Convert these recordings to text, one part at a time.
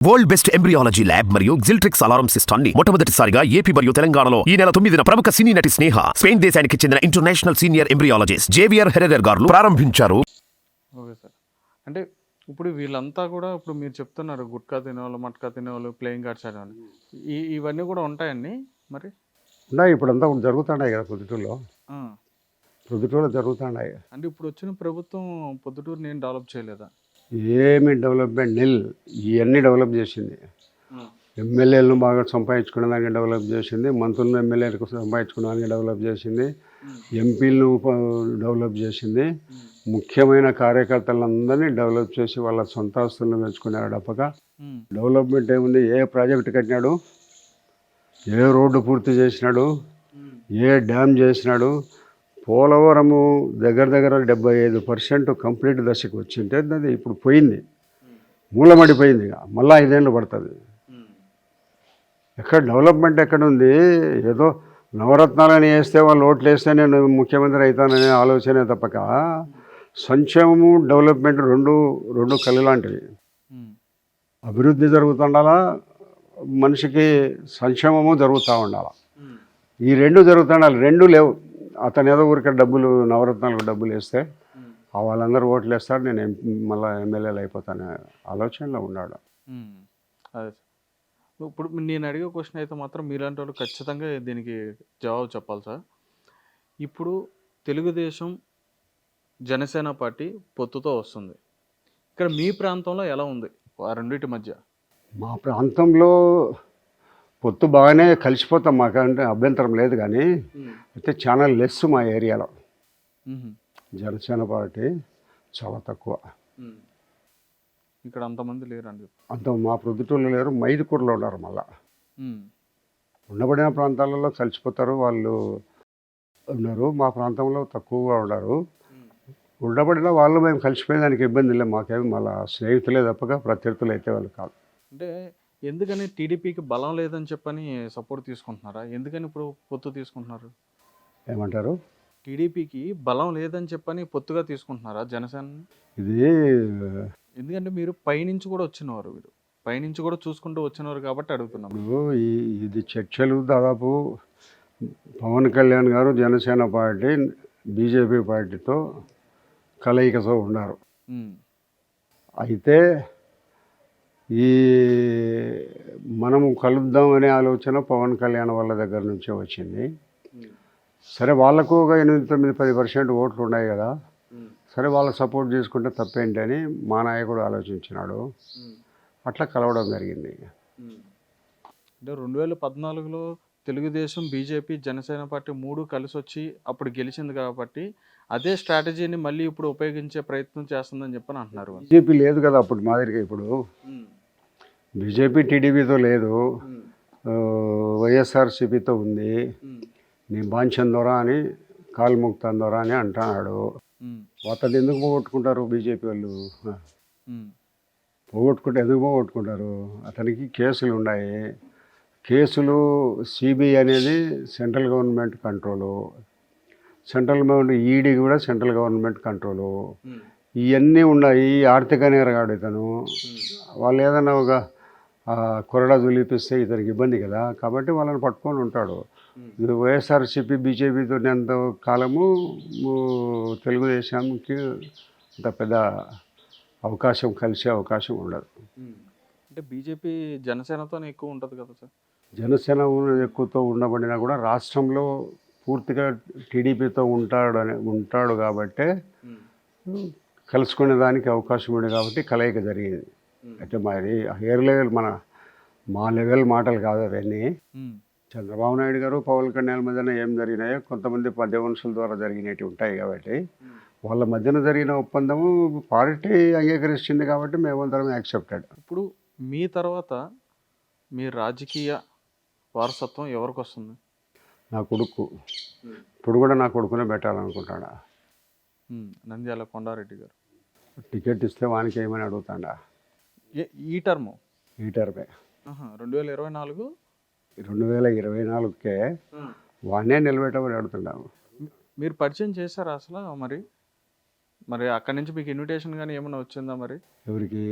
World best embryology lab మరియు జిల్ట్రిక్స్ alarm సిస్టమ్ని మొట్టమొదటిసారిగా ఏపీ మరియు తెలంగాణలో ఈ నెల తొమ్మిదిన ప్రముఖ సినీ నటి స్నేహ స్పెయిన్ దేశానికి చెందిన international senior embryologist Javier Herrera గారు ప్రారంభించారు. Okay sir. అంటే ఇప్పుడు వీళ్ళంతా కూడా ఇప్పుడు మీరు చెప్తున్నారు గుట్కా తినేవాళ్ళు మట్కా తినేవాళ్ళు ప్లేయింగ్ కార్డ్స్ ఆడేవాళ్ళు ఈ ఇవన్నీ కూడా ఉంటాయండి మరి? ఉన్నాయి ఇప్పుడంతా ఇప్పుడు జరుగుతున్నాయి కదా పొద్దుటూరులో. ఆ. పొద్దుటూరులో జరుగుతున్నాయి. అంటే ఇప్పుడు వచ్చిన ప్రభుత్వం పొద్దుటూరు నేను డెవలప్ చేయలేదా? ఏమి డెవలప్మెంట్ నిల్ ఇవన్నీ డెవలప్ చేసింది. ఎమ్మెల్యేలను బాగా సంపాదించుకునే దానికి డెవలప్ చేసింది. మంత్రులను ఎమ్మెల్యేలకు సంపాదించుకోవడానికి దానికి డెవలప్ చేసింది. ఎంపీలను డెవలప్ చేసింది. ముఖ్యమైన కార్యకర్తలందరినీ డెవలప్ చేసి వాళ్ళ సొంత ఆస్తులను పెంచుకున్నాడు అప్పక డెవలప్మెంట్ ఏముంది? ఏ ప్రాజెక్ట్ కట్టినాడు? ఏ రోడ్డు పూర్తి చేసినాడు? ఏ డ్యామ్ చేసినాడు? పోలవరము దగ్గర దగ్గర డెబ్బై ఐదు పర్సెంట్ కంప్లీట్ దశకు వచ్చింటే అది ఇప్పుడు పోయింది. మూలమడిపోయింది ఇక. మళ్ళీ ఐదేళ్ళు పడుతుంది. ఎక్కడ డెవలప్మెంట్ ఎక్కడ ఉంది? ఏదో నవరత్నాలని వేస్తే వాళ్ళు ఓట్లు వేస్తే నేను ముఖ్యమంత్రి అవుతాననే ఆలోచనే తప్పక. సంక్షేమము డెవలప్మెంట్ రెండు రెండు కళ్ళు లాంటివి. అభివృద్ధి జరుగుతుండాలా? మనిషికి సంక్షేమము జరుగుతూ ఉండాలా? ఈ రెండు జరుగుతుండాలి. రెండు లేవు. అతను ఏదో ఊరికే డబ్బులు నవరత్నాలకు డబ్బులు వేస్తే వాళ్ళందరూ ఓట్లు వేస్తారు నేను మళ్ళా ఎమ్మెల్యేలు అయిపోతాను ఆలోచనలో ఉన్నాడు. అదే సార్. ఇప్పుడు నేను అడిగే క్వశ్చన్ అయితే మాత్రం మీలాంటి వాళ్ళు ఖచ్చితంగా దీనికి జవాబు చెప్పాలి సార్. ఇప్పుడు తెలుగుదేశం జనసేన పార్టీ పొత్తుతో వస్తుంది. ఇక్కడ మీ ప్రాంతంలో ఎలా ఉంది? ఆ రెండింటి మధ్య. మా ప్రాంతంలో పొత్తు బాగానే కలిసిపోతాం మాకంటే అభ్యంతరం లేదు కానీ అయితే చాలా లెస్ మా ఏరియాలో. జనసేన పార్టీ చాలా తక్కువ. ఇక్కడ అంతమంది లేరండి. అంత మా ప్రొద్దుటూళ్ళు లేరు మైదుకూరులో ఉన్నారు మళ్ళా. ఉండబడిన ప్రాంతాలలో కలిసిపోతారు వాళ్ళు ఉన్నారు. మా ప్రాంతంలో తక్కువగా ఉన్నారు. ఉండబడిన వాళ్ళు మేము కలిసిపోయేదానికి ఇబ్బంది లేదు. మాకేమి మళ్ళీ స్నేహితులే తప్పక ప్రత్యర్థులు అయితే వాళ్ళు కాదు. అంటే ఎందుకని టీడీపీకి బలం లేదని చెప్పని సపోర్ట్ తీసుకుంటున్నారా? ఎందుకని ఇప్పుడు పొత్తు తీసుకుంటున్నారు? ఏమంటారు? టీడీపీకి బలం లేదని చెప్పని పొత్తుగా తీసుకుంటున్నారా జనసేన ఇది ఎందుకంటే మీరు పైనుంచి కూడా వచ్చినవారు మీరు. పైనుంచి కూడా చూసుకుంటూ వచ్చినవారు కాబట్టి అడుగుతున్నాం. ఇప్పుడు ఈ ఇది చర్చలు దాదాపు పవన్ కళ్యాణ్ గారు జనసేన పార్టీ బీజేపీ పార్టీతో కలయికతో ఉన్నారు. ఉమ్. అయితే ఈ మనము కలుద్దాం అనే ఆలోచన పవన్ కళ్యాణ్ వాళ్ళ దగ్గర నుంచే వచ్చింది. సరే వాళ్ళకు ఒక ఎనిమిది తొమ్మిది పది పర్సెంట్ ఓట్లు ఉన్నాయి కదా. సరే వాళ్ళ సపోర్ట్ చేసుకుంటే తప్పేంటి అని మా నాయకుడు ఆలోచించినాడు. అట్లా కలవడం జరిగింది. అంటే రెండు వేల పద్నాలుగులో తెలుగుదేశం బీజేపీ జనసేన పార్టీ మూడు కలిసి వచ్చి అప్పుడు గెలిచింది కాబట్టి అదే స్ట్రాటజీని మళ్ళీ ఇప్పుడు ఉపయోగించే ప్రయత్నం చేస్తుందని చెప్పని అంటున్నారు బీజేపీ లేదు కదా అప్పుడు మాదిరిగా ఇప్పుడు. బీజేపీ టీడీపీతో లేదు. వైఎస్ఆర్సీపీతో ఉంది. నీ బాంఛన్ ద్వారా అని కాల్ముక్తాన్ ద్వారా అని అంటున్నాడు. అతను ఎందుకు పోగొట్టుకుంటారు బీజేపీ వాళ్ళు? పోగొట్టుకుంటే ఎందుకు పోగొట్టుకుంటారు? అతనికి కేసులు ఉన్నాయి. కేసులు సిబిఐ అనేది central government control. Central government ED కూడా సెంట్రల్ గవర్నమెంట్ కంట్రోలు. ఇవన్నీ ఉన్నాయి. ఆర్థిక నేరగాడు ఇతను. వాళ్ళు ఏదైనా ఒక కొరడా దులిపిస్తే ఇతనికి ఇబ్బంది కదా. కాబట్టి వాళ్ళని పట్టుకొని ఉంటాడు. ఇది వైఎస్ఆర్సీపీ బీజేపీతో ఎంత కాలము తెలుగుదేశానికి అంత పెద్ద అవకాశం కలిసే అవకాశం ఉండదు. అంటే బీజేపీ జనసేనతోనే ఎక్కువ ఉంటుంది కదా సార్? జనసేన ఎక్కువతో ఉండబడినా కూడా రాష్ట్రంలో పూర్తిగా టీడీపీతో ఉంటాడు అని ఉంటాడు కాబట్టే కలుసుకునే దానికి అవకాశం ఉంది కాబట్టి కలయిక జరిగింది. అయితే మరి హెయిర్ లెవెల్ మన మా లెవెల్ మాటలు కాదు అవన్నీ. చంద్రబాబు నాయుడు గారు పవన్ కళ్యాణ్ మధ్యన ఏం జరిగినాయో కొంతమంది మధ్యవంశుల ద్వారా జరిగినవి ఉంటాయి కాబట్టి వాళ్ళ మధ్యన జరిగిన ఒప్పందము పార్టీ అంగీకరిస్తుంది కాబట్టి మేమందరం యాక్సెప్టెడ్. ఇప్పుడు మీ తర్వాత మీ రాజకీయ వారసత్వం ఎవరికి వస్తుంది? నా కొడుకు. ఇప్పుడు కూడా నా కొడుకునే పెట్టాలనుకుంటాడా? నంద్యాల కొండారెడ్డి గారు. టికెట్ ఇస్తే వానికి ఏమని అడుగుతాడా? ఈ టర్మ్ ఈ టర్మే రెండు వేల ఇరవై నాలుగు? రెండు వేల ఇరవై నాలుగుకే వాడినే నిలబెట్టమని అడుగుతున్నాము. మీరు పరిచయం చేశారా అసలు మరి? మరి అక్కడి నుంచి మీకు ఇన్విటేషన్ కానీ ఏమైనా వచ్చిందా మరి? ఎవరికి?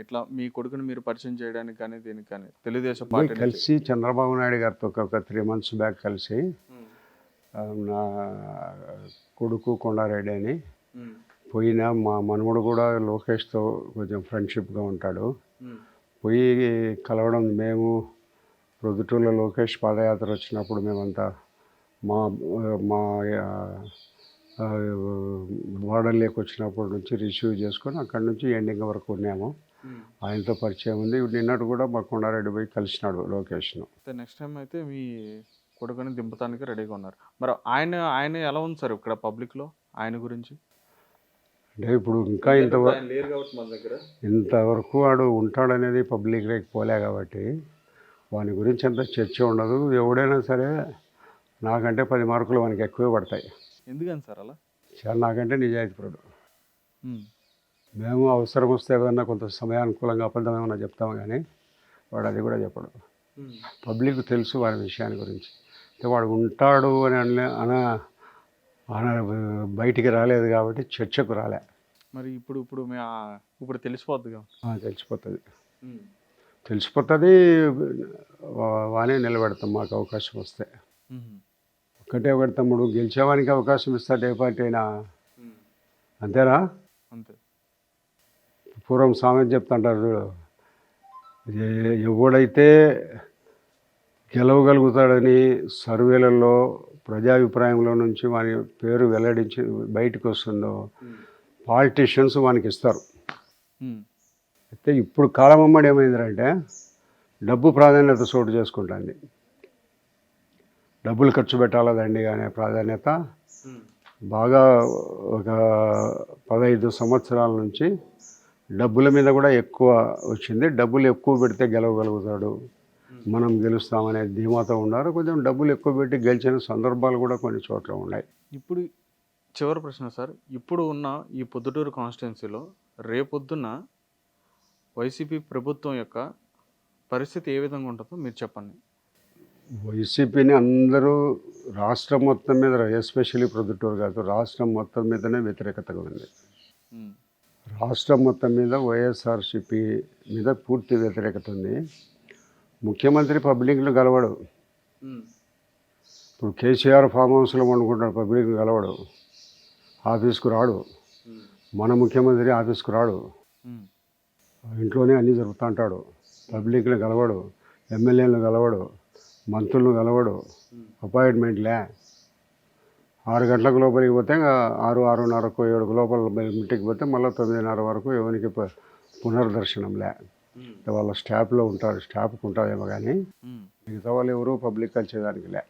ఇట్లా మీ కొడుకుని మీరు పరిచయం చేయడానికి కానీ దీనికి కానీ తెలుగుదేశం పార్టీ? కలిసి చంద్రబాబు నాయుడు గారితో ఒక- త్రీ మంత్స్ బ్యాక్ కలిసి నా కొడుకు కొండారెడ్డి అని పోయిన మా మనవడు కూడా లోకేష్తో కొంచెం ఫ్రెండ్షిప్గా ఉంటాడు. పోయి కలవడం మేము ప్రొద్దుటూరులో లోకేష్ పాదయాత్ర వచ్చినప్పుడు మేమంతా మా మా ఆ, వాడల్లోకి వచ్చినప్పటి నుంచి రిసీవ్ చేసుకొని అక్కడి నుంచి ఎండింగ్ వరకు ఉన్నాము. ఆయనతో పరిచయం ఉంది. నిన్నటి కూడా మా కొండారెడ్డి పోయి కలిసినాడు లోకేష్ను. నెక్స్ట్ టైం అయితే మీ కొడుకుని దింపడానికి రెడీగా ఉన్నారు. మరి ఆయన ఆయన ఎలా ఉంది సార్ ఇక్కడ పబ్లిక్లో? ఆయన గురించి? అంటే ఇప్పుడు ఇంకా ఇంతవరకు ఇంతవరకు వాడు ఉంటాడనేది పబ్లిక్లోకి పోలే కాబట్టి వాని గురించి అంత చర్చ ఉండదు. ఎవడైనా సరే నాకంటే పది మార్కులు వానికి ఎక్కువే పడతాయి. ఎందుకని సార్ అలా? చాలా నాకంటే నిజాయితీపరుడు. మేము అవసరం వస్తే ఏదన్నా కొంత సమయానుకూలంగా అబద్ధం ఏమన్నా చెప్తాము కానీ వాడు అది కూడా చెప్పడు. పబ్లిక్ తెలుసు వాడి విషయాన్ని గురించి. అంటే వాడు ఉంటాడు అన అన- బయటికి రాలేదు కాబట్టి చర్చకు రాలే. మరి ఇప్పుడు ఇప్పుడు ఇప్పుడు తెలిసిపోద్దిగా ఆ, తెలిసిపోతుంది. తెలిసిపోతుంది వానే నిలబెడతాం మాకు అవకాశం వస్తే. ఒక్కటే ఒకటి తమ్ముడు గెలిచేవానికి అవకాశం ఇస్తాడు ఏ పార్టీ అయినా. అంతేనా? అంతే. పూర్వం సామెత చెప్తుంటారు చూడు. ఎవడైతే గెలవగలుగుతాడని సర్వేలలో ప్రజాభిప్రాయంలో నుంచి వాని పేరు వెల్లడించి బయటకు వస్తుందో పాలిటీషియన్స్ వానికి ఇస్తారు. అయితే ఇప్పుడు కాలం అమ్మడి ఏమైందంటే డబ్బు ప్రాధాన్యత చోటు చేసుకుంటుంది. డబ్బులు ఖర్చు పెట్టాలదండి అనే ప్రాధాన్యత బాగా ఒక పదహైదు సంవత్సరాల నుంచి డబ్బుల మీద కూడా ఎక్కువ వచ్చింది. డబ్బులు ఎక్కువ పెడితే గెలవగలుగుతాడు. మనం గెలుస్తామనే ధీమాతో ఉన్నారు. కొంచెం డబ్బులు ఎక్కువ పెట్టి గెలిచిన సందర్భాలు కూడా కొన్ని చోట్ల ఉన్నాయి. ఇప్పుడు చివరి ప్రశ్న సార్. ఇప్పుడు ఉన్న ఈ పొద్దుటూరు కాన్స్టిట్యున్సీలో రేపొద్దున వైసీపీ ప్రభుత్వం యొక్క పరిస్థితి ఏ విధంగా ఉంటుందో మీరు చెప్పండి. వైసీపీని అందరూ రాష్ట్రం మొత్తం మీద ఎస్పెషల్లీ ప్రొద్దుటూరు కాదు రాష్ట్రం మొత్తం మీదనే వ్యతిరేకతగా ఉంది. రాష్ట్రం మొత్తం మీద వైఎస్ఆర్సిపి మీద పూర్తి వ్యతిరేకత ఉంది. ముఖ్యమంత్రి పబ్లిక్ను కలవడు. ఇప్పుడు కేసీఆర్ ఫామ్ హౌస్లో వండుకుంటాడు పబ్లిక్ కలవడు. ఆఫీస్కు రాడు. మన ముఖ్యమంత్రి ఆఫీస్కు రాడు. ఇంట్లోనే అన్నీ జరుపుతూ ఉంటాడు పబ్లిక్ని కలవడు ఎమ్మెల్యేలను కలవడు మంత్రులను కలవడు అపాయింట్మెంట్లే ఆరు గంటలకు లోపలికి పోతే ఇంకా ఆరు ఆరున్నరకు ఏడుకు లోపల ఇంటికి పోతే మళ్ళీ తొమ్మిదిన్నర వరకు ఎవరికి పునర్దర్శనంలే వాళ్ళ స్టాఫ్లో ఉంటారు స్టాఫ్కి ఉంటుందేమో కానీ మిగతా వాళ్ళు ఎవరు పబ్లిక్ కలిసేదానికి లే.